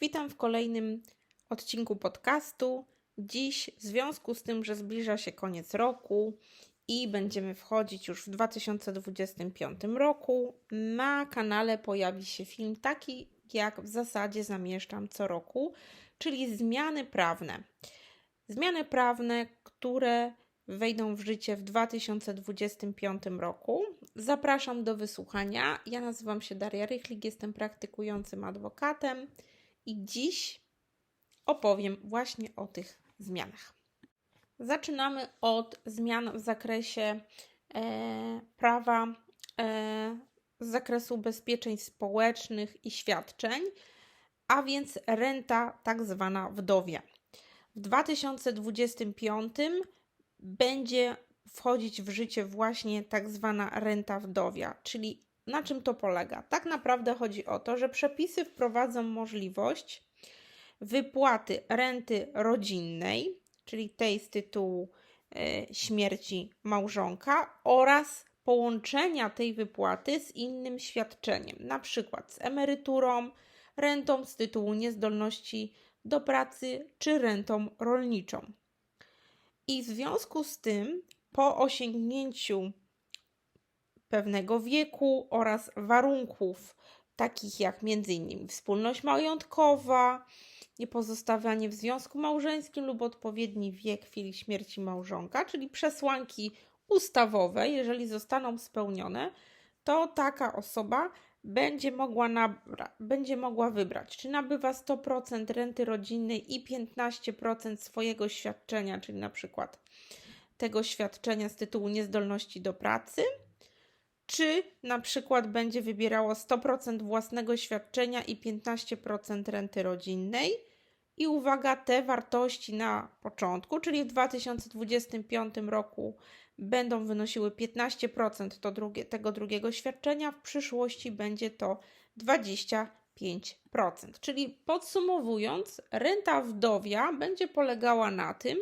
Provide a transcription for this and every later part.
Witam w kolejnym odcinku podcastu. Dziś, w związku z tym, że zbliża się koniec roku i będziemy wchodzić już w 2025 roku, na kanale pojawi się film taki, jak w zasadzie zamieszczam co roku, czyli zmiany prawne. Zmiany prawne, które wejdą w życie w 2025 roku. Zapraszam do wysłuchania. Ja nazywam się Daria Rychlik, jestem praktykującym adwokatem i dziś opowiem właśnie o tych zmianach. Zaczynamy od zmian w zakresie e, prawa e, z zakresu ubezpieczeń społecznych i świadczeń, a więc renta tak zwana wdowia. W 2025 będzie wchodzić w życie właśnie tak zwana renta wdowia, czyli na czym to polega? Tak naprawdę chodzi o to, że przepisy wprowadzą możliwość wypłaty renty rodzinnej, czyli tej z tytułu e, śmierci małżonka oraz połączenia tej wypłaty z innym świadczeniem, na przykład z emeryturą, rentą z tytułu niezdolności do pracy czy rentą rolniczą. I w związku z tym, po osiągnięciu pewnego wieku oraz warunków, takich jak m.in. wspólność majątkowa, niepozostawianie w związku małżeńskim lub odpowiedni wiek w chwili śmierci małżonka, czyli przesłanki ustawowe, jeżeli zostaną spełnione, to taka osoba będzie mogła, nabra- będzie mogła wybrać, czy nabywa 100% renty rodzinnej i 15% swojego świadczenia, czyli na przykład tego świadczenia z tytułu niezdolności do pracy, czy na przykład będzie wybierało 100% własnego świadczenia i 15% renty rodzinnej. I uwaga, te wartości na początku, czyli w 2025 roku będą wynosiły 15% to drugie, tego drugiego świadczenia, w przyszłości będzie to 25%. Czyli podsumowując, renta wdowia będzie polegała na tym,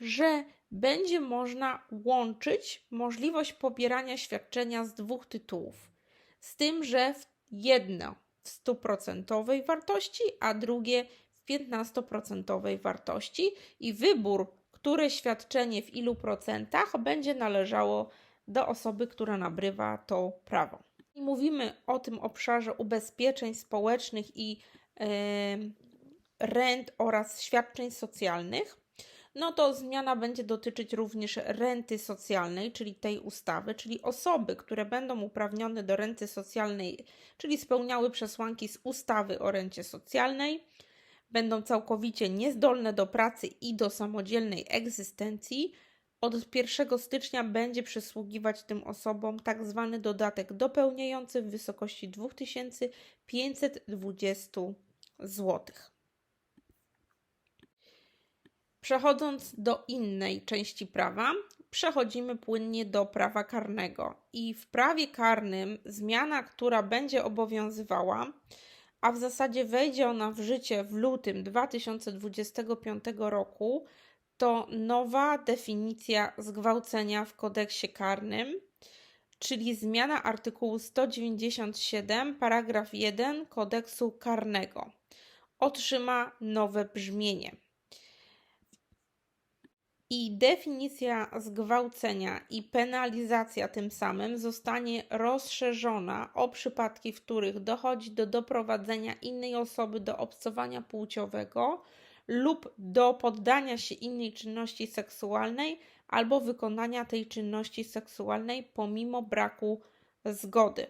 że będzie można łączyć możliwość pobierania świadczenia z dwóch tytułów. Z tym, że jedno w 100% wartości, a drugie w 15% wartości i wybór, które świadczenie w ilu procentach będzie należało do osoby, która nabrywa to prawo. I mówimy o tym obszarze ubezpieczeń społecznych i yy, rent oraz świadczeń socjalnych no to zmiana będzie dotyczyć również renty socjalnej, czyli tej ustawy, czyli osoby, które będą uprawnione do renty socjalnej, czyli spełniały przesłanki z ustawy o rencie socjalnej, będą całkowicie niezdolne do pracy i do samodzielnej egzystencji. Od 1 stycznia będzie przysługiwać tym osobom tak zwany dodatek dopełniający w wysokości 2520 zł. Przechodząc do innej części prawa, przechodzimy płynnie do prawa karnego. I w prawie karnym zmiana, która będzie obowiązywała, a w zasadzie wejdzie ona w życie w lutym 2025 roku, to nowa definicja zgwałcenia w kodeksie karnym, czyli zmiana artykułu 197, paragraf 1 kodeksu karnego. Otrzyma nowe brzmienie i definicja zgwałcenia i penalizacja tym samym zostanie rozszerzona o przypadki, w których dochodzi do doprowadzenia innej osoby do obcowania płciowego lub do poddania się innej czynności seksualnej albo wykonania tej czynności seksualnej pomimo braku zgody.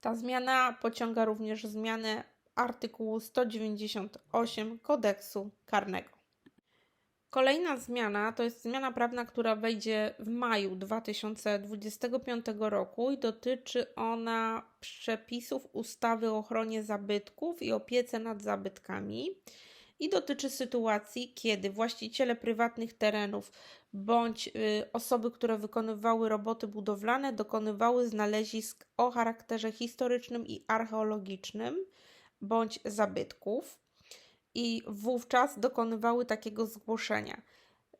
Ta zmiana pociąga również zmianę artykułu 198 kodeksu karnego. Kolejna zmiana to jest zmiana prawna, która wejdzie w maju 2025 roku i dotyczy ona przepisów ustawy o ochronie zabytków i opiece nad zabytkami i dotyczy sytuacji, kiedy właściciele prywatnych terenów bądź y, osoby, które wykonywały roboty budowlane, dokonywały znalezisk o charakterze historycznym i archeologicznym bądź zabytków i wówczas dokonywały takiego zgłoszenia.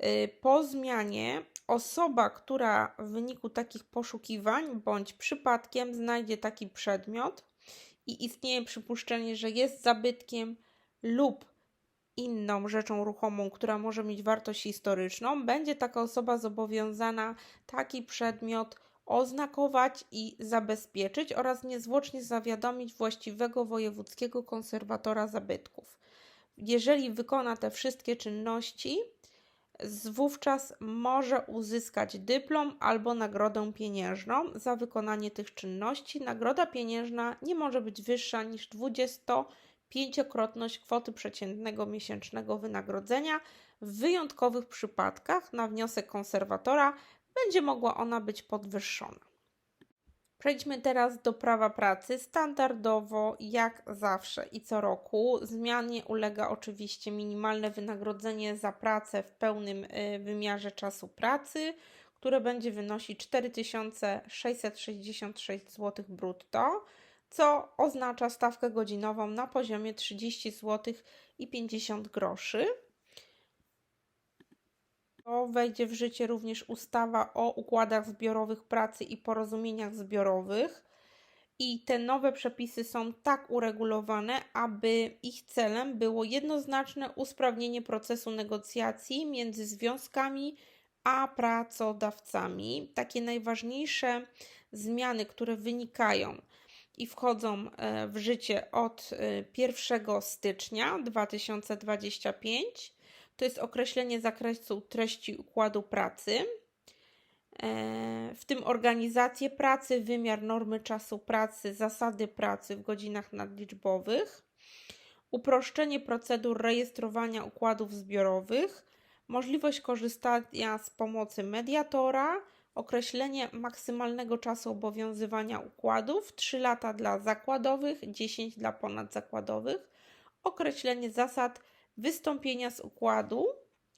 Y, po zmianie osoba, która w wyniku takich poszukiwań bądź przypadkiem znajdzie taki przedmiot i istnieje przypuszczenie, że jest zabytkiem lub inną rzeczą ruchomą, która może mieć wartość historyczną, będzie taka osoba zobowiązana taki przedmiot oznakować i zabezpieczyć oraz niezwłocznie zawiadomić właściwego wojewódzkiego konserwatora zabytków. Jeżeli wykona te wszystkie czynności, wówczas może uzyskać dyplom albo nagrodę pieniężną za wykonanie tych czynności. Nagroda pieniężna nie może być wyższa niż 25-krotność kwoty przeciętnego miesięcznego wynagrodzenia. W wyjątkowych przypadkach na wniosek konserwatora będzie mogła ona być podwyższona. Przejdźmy teraz do prawa pracy. Standardowo, jak zawsze i co roku, zmianie ulega oczywiście minimalne wynagrodzenie za pracę w pełnym y, wymiarze czasu pracy, które będzie wynosić 4666 zł brutto, co oznacza stawkę godzinową na poziomie 30 zł i 50 groszy. To wejdzie w życie również ustawa o układach zbiorowych pracy i porozumieniach zbiorowych. I te nowe przepisy są tak uregulowane, aby ich celem było jednoznaczne usprawnienie procesu negocjacji między związkami a pracodawcami. Takie najważniejsze zmiany, które wynikają i wchodzą e, w życie od e, 1 stycznia 2025 to jest określenie zakresu treści układu pracy, e, w tym organizację pracy, wymiar normy czasu pracy, zasady pracy w godzinach nadliczbowych, uproszczenie procedur rejestrowania układów zbiorowych, możliwość korzystania z pomocy mediatora, określenie maksymalnego czasu obowiązywania układów 3 lata dla zakładowych, 10 dla ponadzakładowych, określenie zasad wystąpienia z układu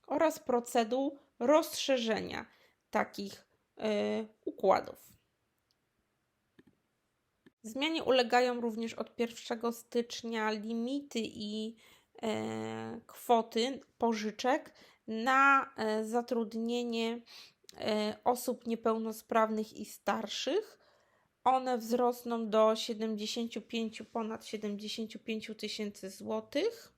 oraz procedur rozszerzenia takich y, układów. Zmianie ulegają również od 1 stycznia limity i e, kwoty pożyczek na e, zatrudnienie e, osób niepełnosprawnych i starszych. One wzrosną do 75, ponad 75 tysięcy złotych.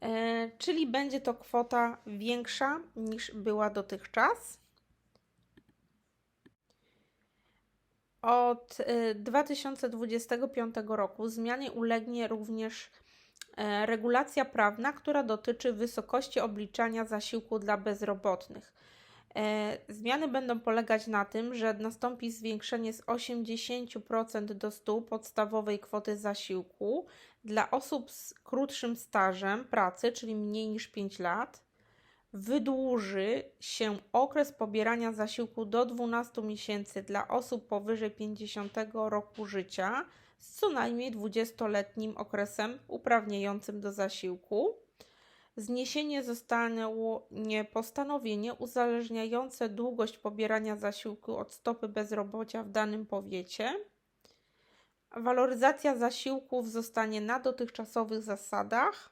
E, czyli będzie to kwota większa niż była dotychczas. Od e, 2025 roku zmianie ulegnie również e, regulacja prawna, która dotyczy wysokości obliczania zasiłku dla bezrobotnych. E, Zmiany będą polegać na tym, że nastąpi zwiększenie z 80% do 100% podstawowej kwoty zasiłku dla osób z krótszym stażem pracy, czyli mniej niż 5 lat. Wydłuży się okres pobierania zasiłku do 12 miesięcy dla osób powyżej 50 roku życia z co najmniej 20-letnim okresem uprawniającym do zasiłku. Zniesienie zostanie postanowienie uzależniające długość pobierania zasiłku od stopy bezrobocia w danym powiecie. Waloryzacja zasiłków zostanie na dotychczasowych zasadach,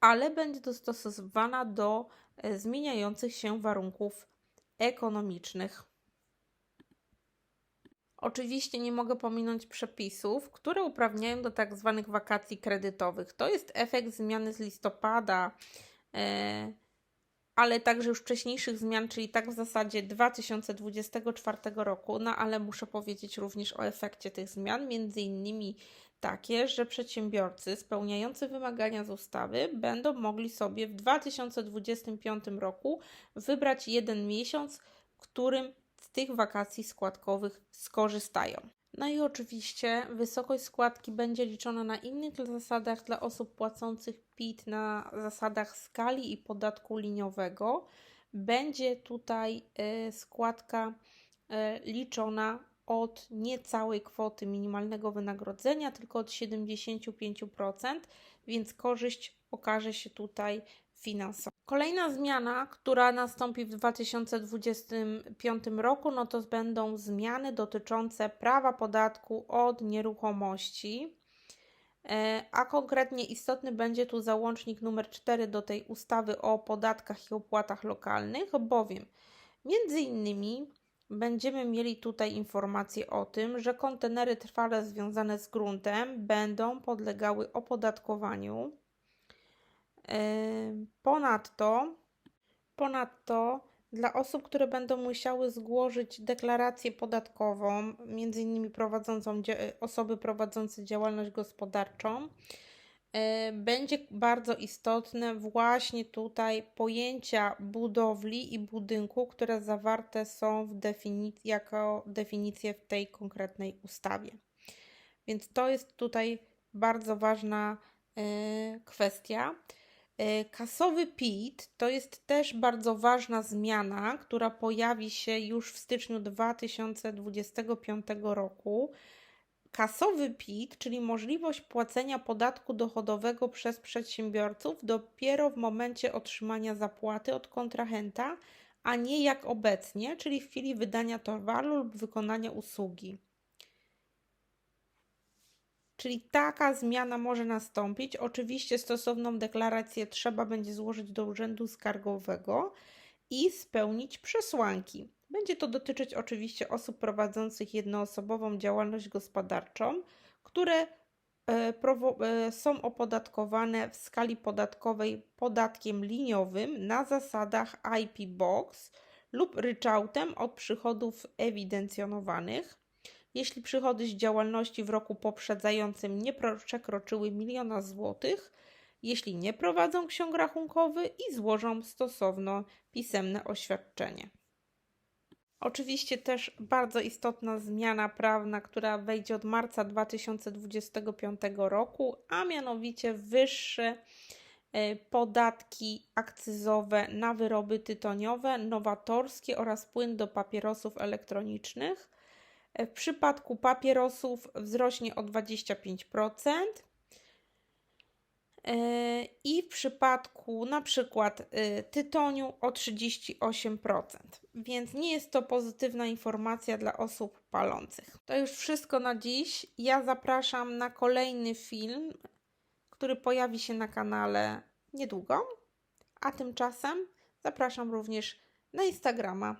ale będzie dostosowana do e, zmieniających się warunków ekonomicznych. Oczywiście nie mogę pominąć przepisów, które uprawniają do tak zwanych wakacji kredytowych. To jest efekt zmiany z listopada, e, ale także już wcześniejszych zmian, czyli tak w zasadzie 2024 roku. No ale muszę powiedzieć również o efekcie tych zmian, między innymi takie, że przedsiębiorcy spełniający wymagania z ustawy będą mogli sobie w 2025 roku wybrać jeden miesiąc, w którym z tych wakacji składkowych skorzystają. No i oczywiście wysokość składki będzie liczona na innych zasadach dla osób płacących PIT na zasadach skali i podatku liniowego. Będzie tutaj y, składka y, liczona od niecałej kwoty minimalnego wynagrodzenia, tylko od 75%, więc korzyść okaże się tutaj finansowa. Kolejna zmiana, która nastąpi w 2025 roku, no to będą zmiany dotyczące prawa podatku od nieruchomości. E, a konkretnie istotny będzie tu załącznik numer 4 do tej ustawy o podatkach i opłatach lokalnych, bowiem między innymi będziemy mieli tutaj informację o tym, że kontenery trwale związane z gruntem będą podlegały opodatkowaniu. Ponadto, ponadto dla osób, które będą musiały złożyć deklarację podatkową, między innymi prowadzącą, dzia- osoby prowadzące działalność gospodarczą, e, będzie bardzo istotne właśnie tutaj pojęcia budowli i budynku, które zawarte są w defini- jako definicje w tej konkretnej ustawie. Więc to jest tutaj bardzo ważna e, kwestia. E, Kasowy PIT to jest też bardzo ważna zmiana, która pojawi się już w styczniu 2025 roku. Kasowy PIT, czyli możliwość płacenia podatku dochodowego przez przedsiębiorców dopiero w momencie otrzymania zapłaty od kontrahenta, a nie jak obecnie, czyli w chwili wydania towaru lub wykonania usługi. Czyli taka zmiana może nastąpić. Oczywiście stosowną deklarację trzeba będzie złożyć do Urzędu Skarbowego i spełnić przesłanki. Będzie to dotyczyć oczywiście osób prowadzących jednoosobową działalność gospodarczą, które e, e, są opodatkowane w skali podatkowej podatkiem liniowym na zasadach IP Box lub ryczałtem od przychodów ewidencjonowanych jeśli przychody z działalności w roku poprzedzającym nie przekroczyły miliona złotych, jeśli nie prowadzą ksiąg rachunkowy i złożą stosowne pisemne oświadczenie. Oczywiście też bardzo istotna zmiana prawna, która wejdzie od marca 2025 roku, a mianowicie wyższe e, podatki akcyzowe na wyroby tytoniowe, nowatorskie oraz płyn do papierosów elektronicznych. W przypadku papierosów wzrośnie o 25%. E, I w przypadku na przykład y, tytoniu o 38%. Więc nie jest to pozytywna informacja dla osób palących. To już wszystko na dziś. Ja zapraszam na kolejny film, który pojawi się na kanale niedługo. A tymczasem zapraszam również na Instagrama